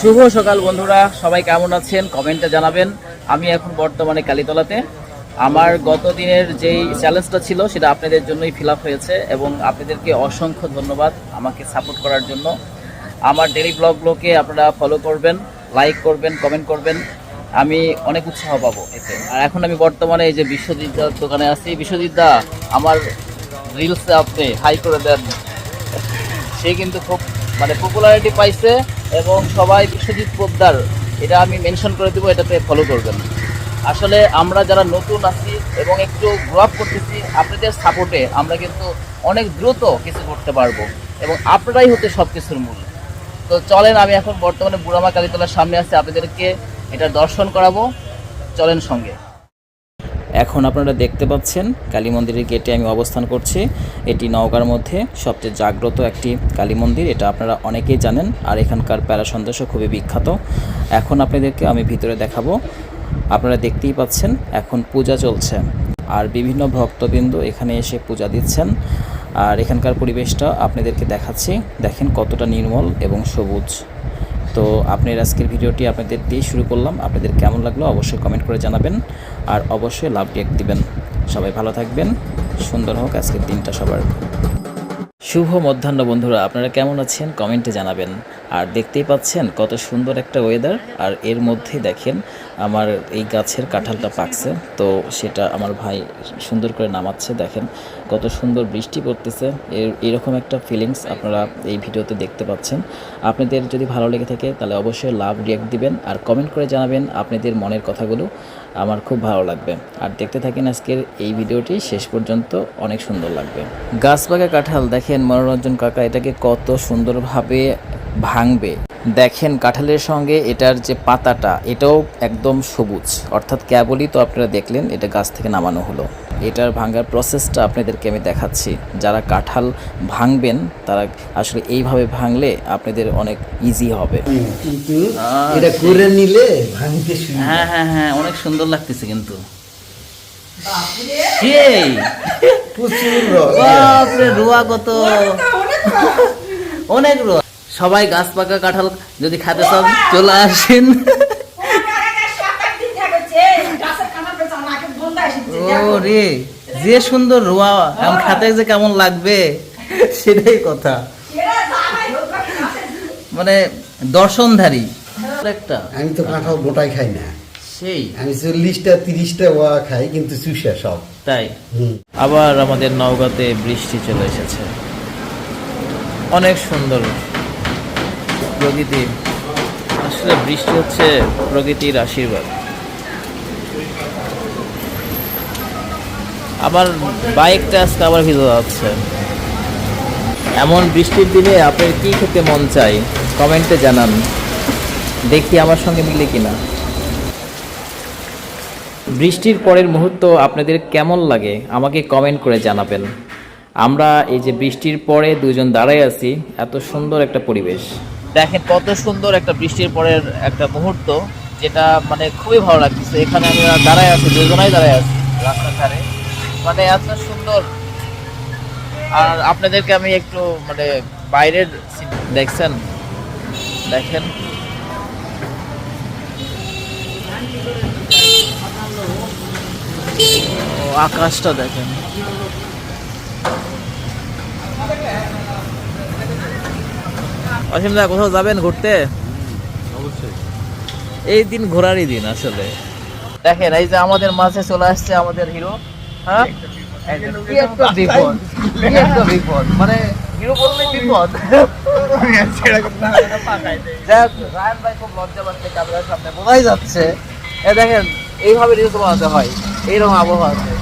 শুভ সকাল বন্ধুরা, সবাই কেমন আছেন? কমেন্টে জানাবেন। আমি এখন বর্তমানে কালীতলাতে। আমার গত দিনের যেই চ্যালেঞ্জটা ছিল, সেটা আপনাদের জন্যই ফিল হয়েছে এবং আপনাদেরকে অসংখ্য ধন্যবাদ আমাকে সাপোর্ট করার জন্য। আমার ডেলি ব্লগগুলোকে আপনারা ফলো করবেন লাইক করবেন কমেন্ট করবেন। আমি অনেক উৎসাহ পাবো এতে। আর এখন আমি বর্তমানে এই যে বিশ্বজিৎদার দোকানে আছি। বিশ্বজিৎদা, আমার রিলসে আপনি হাই করে দেন। সে কিন্তু খুব মানে পপুলারিটি পাইছে এবং সবাই বিশ্বজিৎ পোদ্দার, এটা আমি মেনশন করে দেবো, এটাতে ফলো করবেন। আসলে আমরা যারা নতুন আছি এবং একটু গ্রো আপ করতেছি, আপনাদের সাপোর্টে আমরা কিন্তু অনেক দ্রুত কিছু করতে পারব এবং আপনারাই হতে সব কিছুর মূল। তো চলেন, আমি এখন বর্তমানে বুড়ামা কালীতলার সামনে আছি, আপনাদেরকে এটা দর্শন করাবো। চলেন সঙ্গে। এখন আপনারা দেখতে পাচ্ছেন কালী মন্দিরের গেটে আমি অবস্থান করছি। এটি নওগাঁর মধ্যে সবচেয়ে জাগ্রত একটি কালী মন্দির, এটা আপনারা অনেকেই জানেন। আর এখানকার প্যারা সন্দেশও খুবই বিখ্যাত। এখন আপনাদেরকে আমি ভিতরে দেখাবো। আপনারা দেখতেই পাচ্ছেন, এখন পূজা চলছে। আর বিভিন্ন ভক্তবৃন্দ এখানে এসে পূজা দিচ্ছেন। আর এখানকার পরিবেশটা আপনাদেরকে দেখাচ্ছি। দেখেন কতটা নির্মল এবং সবুজ। তো আপনার আজকের ভিডিওটি আপনাদের দিয়ে শুরু করলাম। আপনাদের কেমন লাগল অবশ্যই কমেন্ট করে জানাবেন আর অবশ্যই লাভ ডেক দিবেন। সবাই ভালো থাকবেন, সুন্দর হোক আজকের দিনটা সবার। শুভ মধ্যাহ্ন বন্ধুরা, আপনারা কেমন আছেন কমেন্টে জানাবেন। আর দেখতেই পাচ্ছেন কত সুন্দর একটা ওয়েদার আর এর মধ্যে দেখেন আমার এই গাছের কাঁঠালটা পাকছে। তো সেটা আমার ভাই সুন্দর করে নামাচ্ছে, দেখেন। কত সুন্দর বৃষ্টি পড়তেছে। এর, এরকম একটা ফিলিংস আপনারা এই ভিডিওতে দেখতে পাচ্ছেন। আপনাদের যদি ভালো লেগে থাকে, তাহলে অবশ্যই লাভ রিয়াক্ট দিবেন আর কমেন্ট করে জানাবেন আপনাদের মনের কথাগুলো। আমার খুব ভালো লাগবে। আর দেখতে থাকেন আজকের এই ভিডিওটি, শেষ পর্যন্ত অনেক সুন্দর লাগবে। গাছ বাগা কাঁঠাল, দেখেন মনোরঞ্জন কাকা, এটাকে কত সুন্দরভাবে ভাঙবে। দেখেন কাঁঠালের সঙ্গে এটার যে পাতাটা এটাও একদম সবুজ। অর্থাৎ কেবলই তো আপনারা দেখলেন এটা গাছ থেকে নামানো হলো। এটার ভাঙার প্রসেসটা আপনাদেরকে আমি দেখাচ্ছি। যারা কাঁঠাল ভাঙবেন তারা আসলে এইভাবে ভাঙলে আপনাদের অনেক ইজি হবে। কিন্তু এটা করে নিলে ভাঙতে হ্যাঁ হ্যাঁ হ্যাঁ অনেক সুন্দর লাগতেছে কিন্তু। সেই! প্রচুর রোয়া কত? অনেক রোয়া সবাই গাছ পাকা কাঁঠাল যদি খাতে চান চলে আসেন। ও রে যে সুন্দর রোয়া এখন খেতে যে কেমন লাগবে সেটাই কথা। মানে দর্শনধারী। একটা আমি তো কাঁঠাল গোটাই খাই না। সেই। আমি চল্লিশটা তিরিশটা ওয়া খাই কিন্তু চুষা সব। তাই? আবার আমাদের নওগাঁতে বৃষ্টি চলে এসেছে। অনেক সুন্দর। প্রকৃতি আসলে বৃষ্টি হচ্ছে প্রকৃতির আশীর্বাদ। আবার বাইকটা আজকে আবার ভিজে যাচ্ছে। এমন বৃষ্টির দিনে আপনার কি খেতে মন চাই কমেন্টে জানান। দেখি আমার সঙ্গে মিলে কিনা। বৃষ্টির পরের মুহূর্ত আপনাদের কেমন লাগে, আমাকে কমেন্ট করে জানাবেন। আমরা এই যে বৃষ্টির পরে দুজন দাঁড়ায় আছি, এত সুন্দর একটা পরিবেশ। দেখেন কত সুন্দর একটা বৃষ্টির পরের একটা মুহূর্ত, যেটা মানে খুবই ভালো লাগতেছে। এখানে আমি দাঁড়ায় আছি, দুজনাই দাঁড়ায় আছি রাস্তার ধারে মানে এত সুন্দর। আর আপনাদেরকে আমি একটু মানে বাইরের দেখছেন? দেখেন। আকাশটা দেখেন। অসীম দা কোথাও যাবেন ঘুরতে? এই দিন ঘোরারই দিন আসলে। দেখেন এই যে আমাদের মাঝে চলে আসছে আমাদের হিরো হ্যাঁ? কি একটা বিপদ কি একটা বিপদ। মানে হিরো বললে বিপদ। যাই হোক, রায়ান ভাই খুব লজ্জা পাচ্ছে ক্যামেরার সামনে বোঝাই যাচ্ছে। এ দেখেন এইভাবে রিলস বানাতে হয়। এইরকম আবহাওয়াতে